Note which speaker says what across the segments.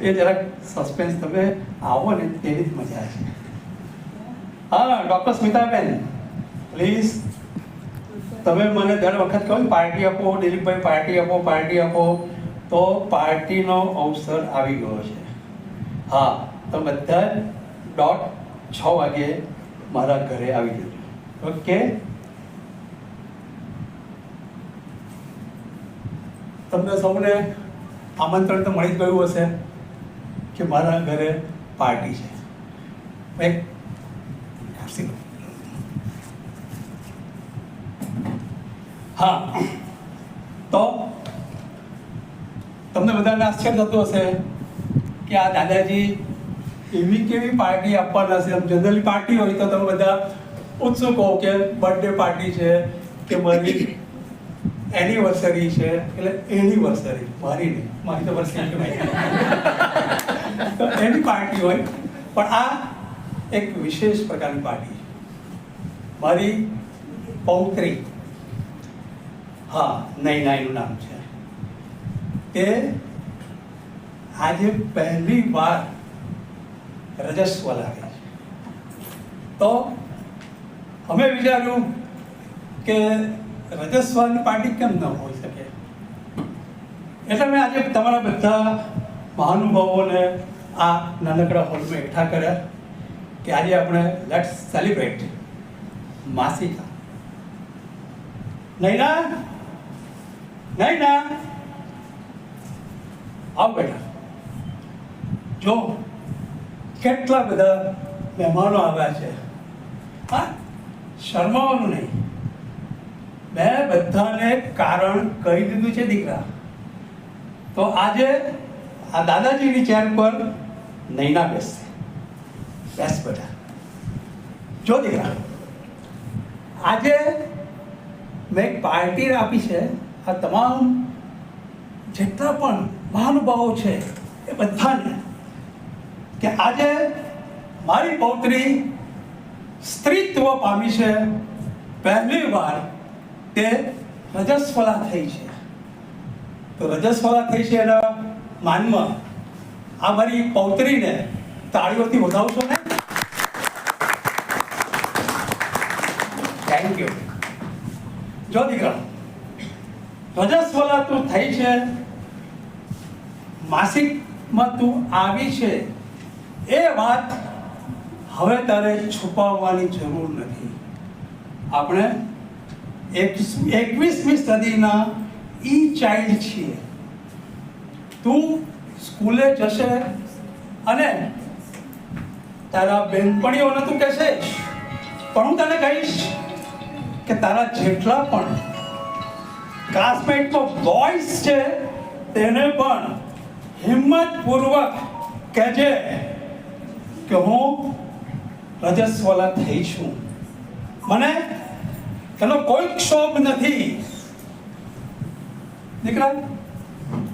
Speaker 1: એ જરાક સસ્પેન્સ તમે આવો ને તેની જ મજા છે. હા ડૉક્ટર સ્મિતાબેન પ્લીઝ તમે મને દર વખત કહો ને પાર્ટી આપો દિલીપભાઈ પાર્ટી આપો પાર્ટી આપો, તો પાર્ટીનો અવસર આવી ગયો છે. હા, તો બધા દોઢ છ વાગે મારા ઘરે આવી જજો. ઓકે તમને સૌને આમંત્રણ તો મળી જ ગયું હશે. કે મારા ઘરે પાર્ટી છે. એક હા. તો તમને બધાને આશ્ચર્ય થતું હશે કે આ દાદાજી એવી કેવી પાર્ટી આપવાના છે. જનરલી પાર્ટી હોય તો તમે બધા ઉત્સુક હો કે બર્થડે પાર્ટી છે કે મારી એનિવર્સરી છે. એટલે એનિવર્સરી મારી નહીં, મારી તો વર્ષ તો એની પાર્ટી હોય. પણ આ એક વિશેષ પ્રકારની પાર્ટી મારી પૌત્રી, હા, નૈનાઈનું નામ છે. તે આજે પહેલી વાર રજસ્વ લાગે છે. તો અમે વિચાર્યું કે રજસ્વની પાર્ટી કેમ ન હોઈ શકે? એટલે મેં આજે તમારા બધા મહાનુભાવોને આ નાનકડા હોલમાં એકઠા કર્યા કે આજે આપણે લેટ્સ સેલિબ્રેટ માસિકા. નૈના નૈના આવ બેટા. જો કેટલા બધા મહેમાનો આવ્યા છે. હા? શરમાવાનું નહીં. મેં બધાને કારણ કહી દીધું છે દીકરા. તો આજે આ દાદાજીની ચેર પર નૈના બેસશે. બેસ બધા જો દીકરા, આજે મેં એક પાર્ટી આપી છે. આ તમામ જેટલા પણ મહાનુભાવો છે એ બધાને કે આજે મારી પૌત્રી સ્ત્રીત્વ પામી છે. પહેલી વાર તે રજસ્વલા થઈ છે. તો રજસ્વલા થઈ છે એના માનમાં આ મારી પૌત્રીને તાળીઓથી વધાવશો ને? થેન્ક યુ જો દીકરા, ધ્વજસ્વલા તું થઈ છે, માસિકમાં તું આવી છે, એ વાત હવે તારે છુપાવવાની જરૂર નથી. આપણે એક એકવીસમી સદીના ઈ ચાઇલ્ડ છીએ. તું સ્કૂલે જશે અને તારા બેનપણીઓને તું કહેશે. પણ હું તને કહીશ કે તારા જેટલા પણ ક્લાસમેટમાં બોયઝ છે, તેને પણ હિંમતપૂર્વક કહેજે કે હું રજસ્વલા થઈ છું મને એનો કોઈ ક્ષોભ નથી દીકરા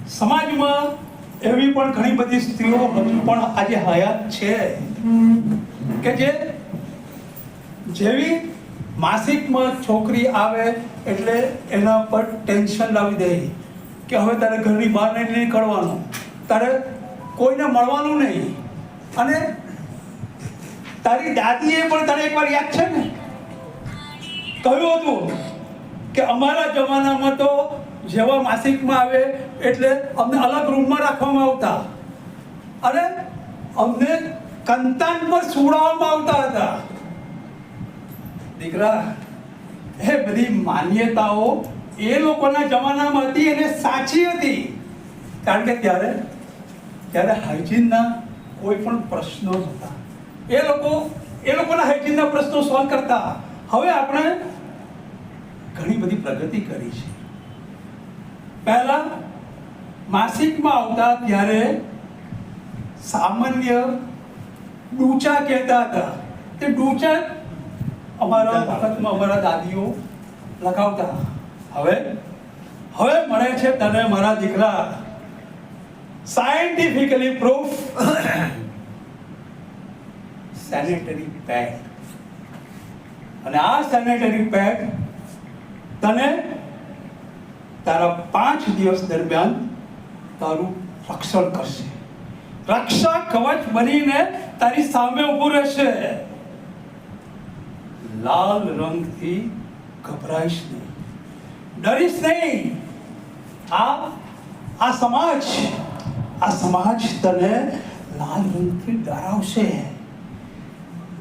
Speaker 1: સમાજમાં એવી પણ ઘણી બધી સ્ત્રીઓ હજુ પણ આજે હયાત છે. કે જે જેવી માસિકમાં છોકરી આવે એટલે એના પર ટેન્શન લાવી દે. કે હવે તારે ઘરની બહાર નહીં નીકળવાનું. તારે કોઈને મળવાનું નહીં. અને તારી દાદીએ પણ તને એકવાર યાદ છે ને? કહ્યું હતું કે અમારા જમાનામાં તો જેવા માસિકમાં આવે એટલે અમને અલગ રૂમમાં રાખવામાં આવતા. અને અમને કંતાન પર સુવડાવવામાં આવતા હતા. દીકરા, એ બધી માન્યતાઓ એ લોકોના જમાનામાં હતી અને સાચી હતી. કારણ કે ત્યારે ત્યારે હાઇજીનના કોઈ પણ પ્રશ્નો હતા. એ લોકો, એ લોકોના હાઇજીનના પ્રશ્નો સોલ્વ કરતા. હવે આપણે ઘણી બધી પ્રગતિ કરી છે. પહેલા માસિકમાં આવતા ત્યારે સામાન્ય ડૂચા કહેતા હતા. તે ડૂચા અમારા વખતમાં અમારા દાદીઓ લગાવતા હવે હવે મળે છે તને મારા દીકરા. સાયન્ટિફિકલી પ્રૂફ સેનેટરી પેડ અને આ સેનેટરી પેડ તને તારા પાંચ દિવસ દરમિયાન તારું રક્ષણ કરશે. રક્ષા કવચ બનીને તારી સામે ઊભું રહેશે. લાલ રંગથી ગભરાઈશ નહીં. ડરીશ નહીં. આ આ સમાજ આ સમાજ તને લાલ રંગથી ડરાવશે.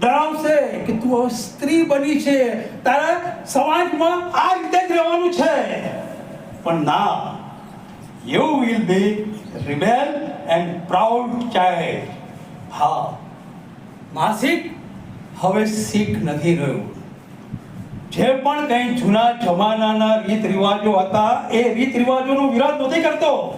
Speaker 1: ડરાવશે કે તું હવે સ્ત્રી બની છે. તારા સમાજમાં આ રીતે જ રહેવાનું છે. પણ ના you will be rebel and proud child હા. માસિક હવે શીખ નથી રહ્યું. જે પણ કંઈ જૂના જમાનાના રીત રિવાજો હતા, એ રીત રિવાજોનો વિરોધ નથી કરતો.